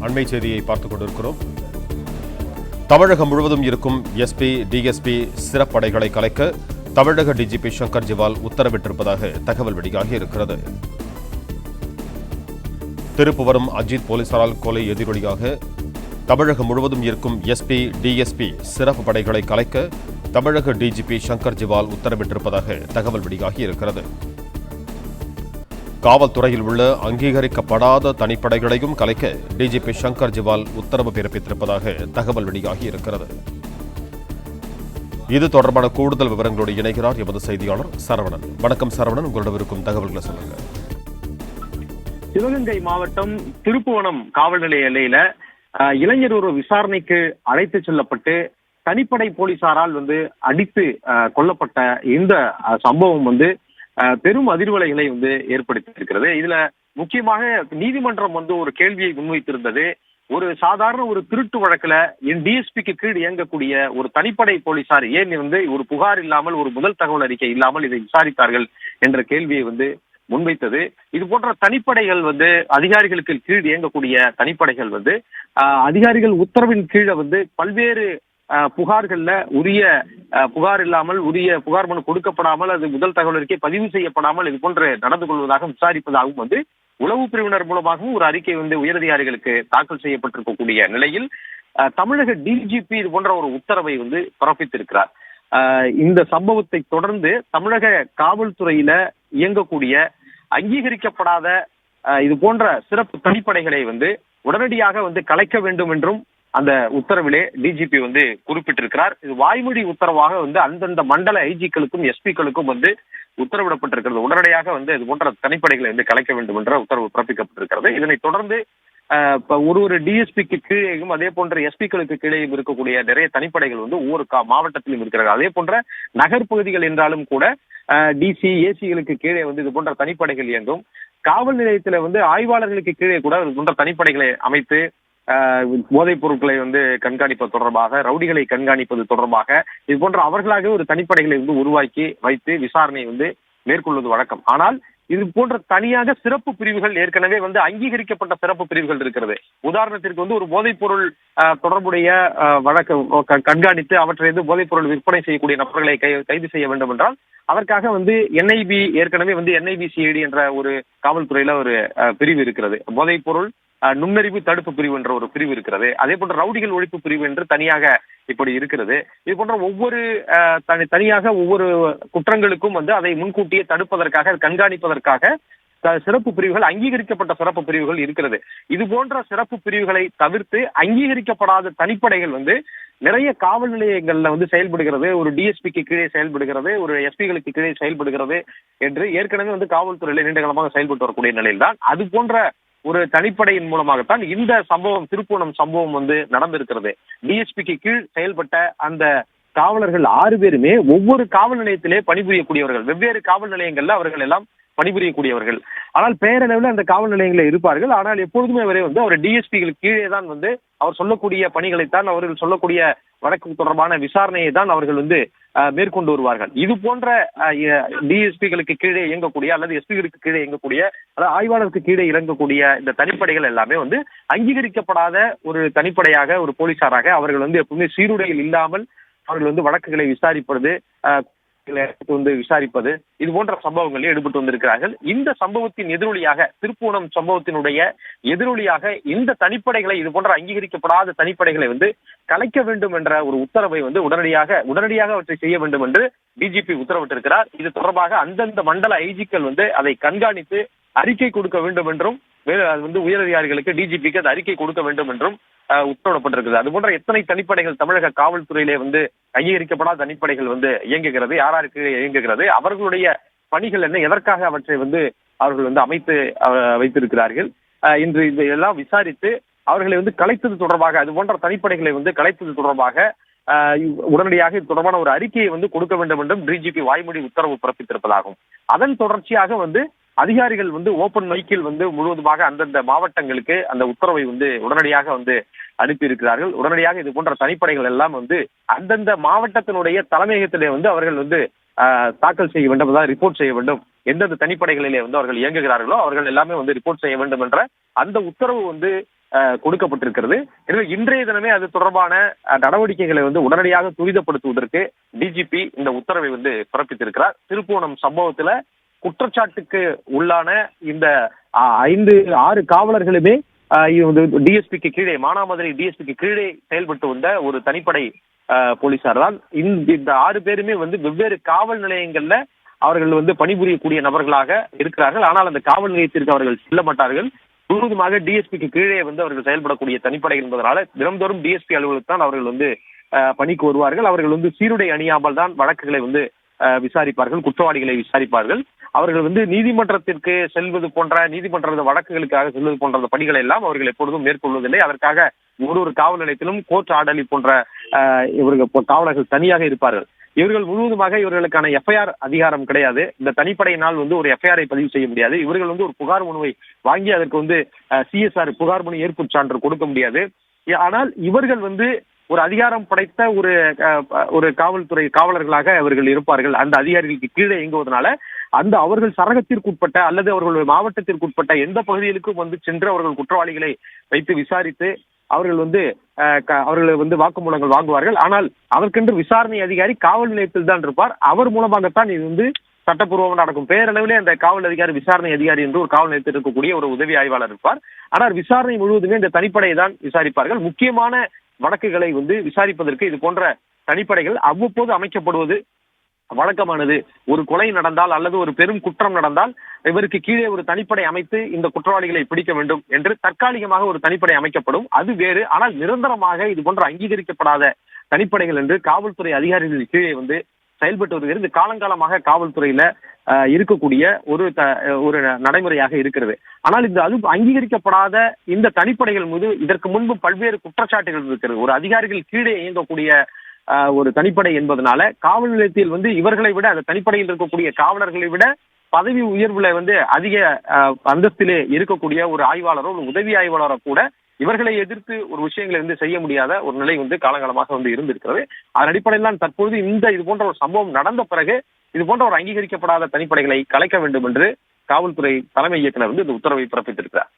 அண்மை செய்தியை பார்த்துக் கொண்டிருக்கிறோம். தமிழகம் முழுவதும் இருக்கும் எஸ்பி டிஎஸ்பி சிறப்படைகளை கலைக்க தமிழக டிஜிபி சங்கர் ஜிவால் உத்தரவிட்டிருப்பதாக தகவல் வெளியாகி இருக்கிறது. திருப்புவரம் அஜித் போலீசாரால் கொலை எதிரொலியாக தமிழகம் முழுவதும் இருக்கும் எஸ்பி டிஎஸ்பி சிறப்பு படைகளை கலைக்க தமிழக டிஜிபி சங்கர் ஜிவால் உத்தரவிட்டிருப்பதாக தகவல் வெளியாகி இருக்கிறது. காவல்துறையில் உள்ள அங்கீகரிக்கப்படாத தனிப்படைகளையும் கலைக்க டிஜிபி சங்கர் ஜிவால் உத்தரவு பிறப்பித்திருப்பதாக தகவல் வெளியாகி இருக்கிறது. இது தொடர்பான கூடுதல் விவரங்களோடு இணைகிறார் எமது செய்தியாளர் சரவணன். வணக்கம் சரவணன். உங்களிடம் இருக்கும் தகவல்களை சொல்லுங்க. சிவகங்கை மாவட்டம் திருப்புவனம் காவல் நிலைய எல்லையில அஹ், இளைஞர் ஒரு விசாரணைக்கு அழைத்து செல்லப்பட்டு தனிப்படை போலீசாரால் வந்து அடித்து அஹ், கொல்லப்பட்ட இந்த அஹ், சம்பவம் வந்து பெரும் அதிர்வலைகளை வந்து ஏற்படுத்தி இருக்கிறது இதுல முக்கியமாக நீதிமன்றம் வந்து ஒரு கேள்வியை முன்வைத்திருந்தது. ஒரு சாதாரண ஒரு திருட்டு வழக்குல என் டிஎஸ்பிக்கு கீழ் இயங்கக்கூடிய ஒரு தனிப்படை போலீசார் ஏன் வந்து ஒரு புகார் இல்லாமல் ஒரு முதல் தகவல் அறிக்கை இல்லாமல் இதை விசாரித்தார்கள் என்ற கேள்வியை வந்து முன்வைத்தது. இது போன்ற தனிப்படைகள் வந்து அதிகாரிகளுக்கு கீழ் இயங்கக்கூடிய தனிப்படைகள் வந்து ஆஹ், அதிகாரிகள் உத்தரவின் கீழே வந்து பல்வேறு புகார்கள்ல உரிய புகார் இல்லாமல் உரிய புகார் மனு கொடுக்கப்படாமல் அது முதல் தகவல் அறிக்கை பதிவு செய்யப்படாமல் இது போன்று நடந்து கொள்வதாக விசாரிப்பதாகவும் வந்து உளவு பிரிவினர் மூலமாகவும் ஒரு அறிக்கை வந்து உயரதிகாரிகளுக்கு தாக்கல் செய்யப்பட்டிருக்கக்கூடிய நிலையில் ஆஹ், தமிழக டிஜிபி இது போன்ற ஒரு உத்தரவை வந்து பிறப்பித்திருக்கிறார். இந்த சம்பவத்தை தொடர்ந்து தமிழக காவல்துறையில இயங்கக்கூடிய அங்கீகரிக்கப்படாத இது போன்ற சிறப்பு தனிப்படைகளை வந்து உடனடியாக வந்து கலைக்க வேண்டும் என்றும் அந்த உத்தரவிலே டிஜிபி வந்து குறிப்பிட்டிருக்கிறார். இது வாய்மொழி உத்தரவாக வந்து அந்தந்த மண்டல ஐஜிக்களுக்கும் எஸ்பிக்களுக்கும் வந்து உத்தரவிடப்பட்டிருக்கிறது. உடனடியாக வந்து இது போன்ற தனிப்படைகளை வந்து கலைக்க வேண்டும் என்ற உத்தரவு பிறப்பிக்கப்பட்டிருக்கிறது. இதனை தொடர்ந்து ஒரு ஒரு டிஎஸ்பிக்கு கீழேயும் அதே போன்ற எஸ்பிக்களுக்கு கீழேயும் இருக்கக்கூடிய நிறைய தனிப்படைகள் வந்து ஒவ்வொரு கா- மாவட்டத்திலும் இருக்கிறார்கள். அதே போன்ற நகர்ப்பகுதிகள் என்றாலும் கூட டிசி ஏசிகளுக்கு கீழே வந்து இது போன்ற தனிப்படைகள் இயங்கும். காவல் நிலையத்துல வந்து ஆய்வாளர்களுக்கு கீழே கூட இது போன்ற தனிப்படைகளை அமைத்து போதைப் பொருட்களை வந்து கண்காணிப்பது தொடர்பாக ரவுடிகளை கண்காணிப்பது தொடர்பாக இது போன்ற அவர்களாக ஒரு தனிப்படைகளை வந்து உருவாக்கி வைத்து விசாரணை வந்து மேற்கொள்வது வழக்கம். ஆனால் இது போன்ற தனியாக சிறப்பு பிரிவுகள் ஏற்கனவே வந்து அங்கீகரிக்கப்பட்ட சிறப்பு பிரிவுகள் இருக்கிறது. உதாரணத்திற்கு வந்து ஒரு போதைப் பொருள் தொடர்புடைய வழக்கு கண்காணித்து அவற்றை வந்து போதைப் பொருள் விற்பனை செய்யக்கூடிய நபர்களை கை- கைது செய்ய வேண்டும் என்றால் அதற்காக வந்து என்ஐபி ஏற்கனவே வந்து என்ஐபி சிஐடி என்ற ஒரு காவல்துறையில ஒரு பிரிவு இருக்கிறது. போதைப் பொருள் நுண்ணறிவு தடுப்பு பிரிவு என்ற ஒரு பிரிவு இருக்கிறது. அதே போன்ற ரவுடிகள் ஒழிப்பு பிரிவு என்று தனியாக இப்படி இருக்கிறது. இது போன்ற ஒவ்வொரு தனியாக ஒவ்வொரு குற்றங்களுக்கும் வந்து அதை முன்கூட்டியே தடுப்பதற்காக கண்காணிப்பதற்காக சிறப்பு பிரிவுகள் அங்கீகரிக்கப்பட்ட சிறப்பு பிரிவுகள் இருக்கிறது. இது போன்ற சிறப்பு பிரிவுகளை தவிர்த்து அங்கீகரிக்கப்படாத தனிப்படைகள் வந்து நிறைய காவல் நிலையங்கள்ல வந்து செயல்படுகிறது. ஒரு டிஎஸ்பிக்கு கீழே செயல்படுகிறது ஒரு எஸ்பிகளுக்கு கீழே செயல்படுகிறது என்று ஏற்கனவே வந்து காவல்துறையில நீண்ட காலமாக செயல்பட்டு வரக்கூடிய நிலையில்தான். அது போன்ற ஒரு தனிப்படையின் மூலமாகத்தான் இந்த சம்பவம் திருப்பூணம் சம்பவம் வந்து நடந்திருக்கிறது. டிஎஸ்பிக்கு கீழ் செயல்பட்ட அந்த காவலர்கள் ஆறு பேருமே ஒவ்வொரு காவல் நிலையத்திலே பணிபுரியக்கூடியவர்கள். வெவ்வேறு காவல் நிலையங்கள்ல அவர்கள் எல்லாம் பணிபுரியக்கூடியவர்கள். ஆனால் பேரளவில் அந்த காவல் நிலையங்களில் இருப்பார்கள். ஆனால் எப்பொழுதுமே அவரே வந்து அவர் டிஎஸ்பிகள் கீழே தான் வந்து அவர் சொல்லக்கூடிய பணிகளைத்தான் அவர்கள் சொல்லக்கூடிய வழக்கு தொடர்பான விசாரணையை தான் அவர்கள் வந்து மேற்கொண்டு வருவார்கள். இது போன்ற டிஎஸ்பிகளுக்கு கீழே இயங்கக்கூடிய அல்லது எஸ்பிகளுக்கு கீழே இயங்கக்கூடிய அதாவது ஆய்வாளருக்கு கீழே இறங்கக்கூடிய இந்த தனிப்படைகள் எல்லாமே வந்து அங்கீகரிக்கப்படாத ஒரு தனிப்படையாக ஒரு போலீசாராக அவர்கள் வந்து எப்பவுமே சீருடையில் இல்லாமல் அவர்கள் வந்து வழக்குகளை விசாரிப்பது எடுத்து வந்து விசாரிப்பது இது போன்ற சம்பவங்களில் ஈடுபட்டு வந்திருக்கிறார்கள். இந்த சம்பவத்தின் எதிரொலியாக திருப்பூணம் சம்பவத்தினுடைய எதிரொலியாக இந்த தனிப்படைகளை இது போன்ற அங்கீகரிக்கப்படாத தனிப்படைகளை வந்து கலைக்க வேண்டும் என்ற ஒரு உத்தரவை வந்து உடனடியாக உடனடியாக அவற்றை செய்ய வேண்டும் என்று டிஜிபி உத்தரவிட்டிருக்கிறார். இது தொடர்பாக அந்தந்த மண்டல ஐஜிக்கள் வந்து அதை கண்காணித்து அறிக்கை கொடுக்க வேண்டும் என்றும் வே- அது வந்து உயரதிகாரிகளுக்கு டிஜிபிக்கு அது அறிக்கை கொடுக்க வேண்டும் என்றும் உத்தரவிடப்பட்டிருக்கிறது அது போன்ற எத்தனை தனிப்படைகள் தமிழக காவல்துறையிலே வந்து அங்கீகரிக்கப்படாத தனிப்படைகள் வந்து இயங்குகிறது யாராருக்கு இயங்குகிறது அவர்களுடைய பணிகள் என்ன எதற்காக அவற்றை வந்து அவர்கள் வந்து அமைத்து வைத்திருக்கிறார்கள் அஹ், இன்று இதையெல்லாம் விசாரித்து அவர்களை வந்து கலைத்தது தொடர்பாக அது போன்ற தனிப்படைகளை வந்து கலைத்தது தொடர்பாக உடனடியாக இது தொடர்பான ஒரு அறிக்கையை வந்து கொடுக்க வேண்டும் என்றும் டிஜிபி வாய்மொழி உத்தரவு பிறப்பித்திருப்பதாகும். அதன் தொடர்ச்சியாக வந்து அதிகாரிகள் வந்து ஓபன் மைக்கில் வந்து முழுவதுமாக அந்தந்த மாவட்டங்களுக்கு அந்த உத்தரவை வந்து உடனடியாக வந்து அனுப்பி இருக்கிறார்கள் உடனடியாக இது போன்ற தனிப்படைகள் எல்லாம் வந்து அந்தந்த மாவட்டத்தினுடைய தலைமையகத்திலே வந்து அவர்கள் வந்து ஆஹ், தாக்கல் செய்ய வேண்டும் அதாவது ரிப்போர்ட் செய்ய வேண்டும். எந்தெந்த தனிப்படைகளிலே வந்து அவர்கள் இயங்குகிறார்களோ அவர்கள் எல்லாமே வந்து ரிப்போர்ட் செய்ய வேண்டும் என்ற அந்த உத்தரவு வந்து கொடுக்கப்பட்டிருக்கிறது. எனவே இன்றைய தினமே அது தொடர்பான அஹ், நடவடிக்கைகளை வந்து உடனடியாக துரிதப்படுத்துவதற்கு டிஜிபி இந்த உத்தரவை வந்து பிறப்பித்திருக்கிறார். திருப்போணம் சம்பவத்துல குற்றச்சாட்டுக்கு உள்ளான இந்த ஐந்து ஆறு காவலர்களுமே டிஎஸ்பிக்கு கீழே மானாமதுரை டிஎஸ்பிக்கு கீழே செயல்பட்டு வந்த ஒரு தனிப்படை போலீசார் தான் இந்த ஆறு பேருமே வந்து வெவ்வேறு காவல் நிலையங்கள்ல அவர்கள் வந்து பணிபுரியக்கூடிய நபர்களாக இருக்கிறார்கள். ஆனால் அந்த காவல் நிலையத்திற்கு அவர்கள் செல்ல மாட்டார்கள். முழுவதுமாக டிஎஸ்பிக்கு கீழே வந்து அவர்கள் செயல்படக்கூடிய தனிப்படை என்பதனால தினம்தோறும் டிஎஸ்பி அலுவலகத்தான் அவர்கள் வந்து பணிக்கு வருவார்கள். அவர்கள் வந்து சீருடை அணியாமல் தான் வழக்குகளை வந்து விசாரிப்பார்கள் குற்றவாளிகளை விசாரிப்பார்கள். அவர்கள் வந்து நீதிமன்றத்திற்கு செல்வது போன்ற நீதிமன்ற வழக்குகளுக்காக செல்வது போன்ற பணிகளை எல்லாம் அவர்கள் எப்பொழுதும் மேற்கொள்வதில்லை. அதற்காக ஒரு ஒரு காவல் நிலையத்திலும் கோர்ட் ஆடலி போன்ற இவர்கள் காவலர்கள் தனியாக இருப்பார்கள். இவர்கள் முழுவதுமாக இவர்களுக்கான எஃப்ஐஆர் அதிகாரம் கிடையாது. இந்த தனிப்படையினால் வந்து ஒரு எஃப்ஐஆரை பதிவு செய்ய முடியாது. இவர்கள் வந்து ஒரு புகார் மனுவை வாங்கி அதற்கு வந்து சிஎஸ்ஆர் புகார் மனு ஏற்பு சான்று கொடுக்க முடியாது. ஆனால் இவர்கள் வந்து ஒரு அதிகாரம் படைத்த ஒரு அஹ், ஒரு காவல்துறை காவலர்களாக அவர்கள் இருப்பார்கள். அந்த அதிகாரிகளுக்கு கீழே இயங்குவதனால அந்த அவர்கள் சரகத்திற்குட்பட்ட அல்லது அவர்களுடைய மாவட்டத்திற்குட்பட்ட எந்த பகுதிகளுக்கும் வந்து சென்று அவர்கள் குற்றவாளிகளை வைத்து விசாரித்து அவர்கள் வந்து அவர்கள் வந்து வாக்குமூலங்கள் வாங்குவார்கள். ஆனால் அதற்கென்று விசாரணை அதிகாரி காவல் நிலையத்தில் தான் இருப்பார். அவர் மூலமாகத்தான் இது வந்து சட்டப்பூர்வமாக நடக்கும். பேரளவிலே அந்த காவல் அதிகாரி விசாரணை அதிகாரி என்று ஒரு காவல் நிலையத்தில் இருக்கக்கூடிய ஒரு உதவி ஆய்வாளர் இருப்பார். ஆனால் விசாரணை முழுவதுமே இந்த தனிப்படையை தான் விசாரிப்பார்கள். முக்கியமான வழக்குகளை வந்து விசாரிப்பதற்கு இது போன்ற தனிப்படைகள் அவ்வப்போது அமைக்கப்படுவது வழக்கமானது. ஒரு கொலை நடந்தால் அல்லது ஒரு பெரும் குற்றம் நடந்தால் இவருக்கு கீழே ஒரு தனிப்படை அமைத்து இந்த குற்றவாளிகளை பிடிக்க வேண்டும் என்று தற்காலிகமாக ஒரு தனிப்படை அமைக்கப்படும். அது வேறு. ஆனால் நிரந்தரமாக இது போன்ற அங்கீகரிக்கப்படாத தனிப்படைகள் என்று காவல்துறை அதிகாரிகள் கீழே வந்து செயல்பட்டு வருகிறது இது காலங்காலமாக காவல்துறையில அஹ், இருக்கக்கூடிய ஒரு த- ஒரு நடைமுறையாக இருக்கிறது. ஆனால் இந்த அது அங்கீகரிக்கப்படாத இந்த தனிப்படைகள் மீது இதற்கு முன்பு பல்வேறு குற்றச்சாட்டுகள் இருக்கிறது. ஒரு அதிகாரிகள் கீழே இயங்கக்கூடிய ஒரு தனிப்படை என்பதனால காவல் நிலையத்தில் வந்து இவர்களை விட அந்த தனிப்படையில் இருக்கக்கூடிய காவலர்களை விட பதவி உயர்வுல வந்து அதிக அந்தஸ்திலே இருக்கக்கூடிய ஒரு ஆய்வாளரோ ஒரு உதவி ஆய்வாளரோ கூட இவர்களை எதிர்த்து ஒரு விஷயங்களை வந்து செய்ய முடியாத ஒரு நிலை வந்து காலங்காலமாக வந்து இருந்திருக்கிறது. அதன் அடிப்படையில் தான் தற்பொழுது இந்த இது போன்ற ஒரு சம்பவம் நடந்த பிறகு இது போன்ற ஒரு அங்கீகரிக்கப்படாத தனிப்படைகளை கலைக்க வேண்டும் என்று காவல்துறை தலைமை இயக்குனர் வந்து இந்த உத்தரவை பிறப்பித்திருக்கிறார்.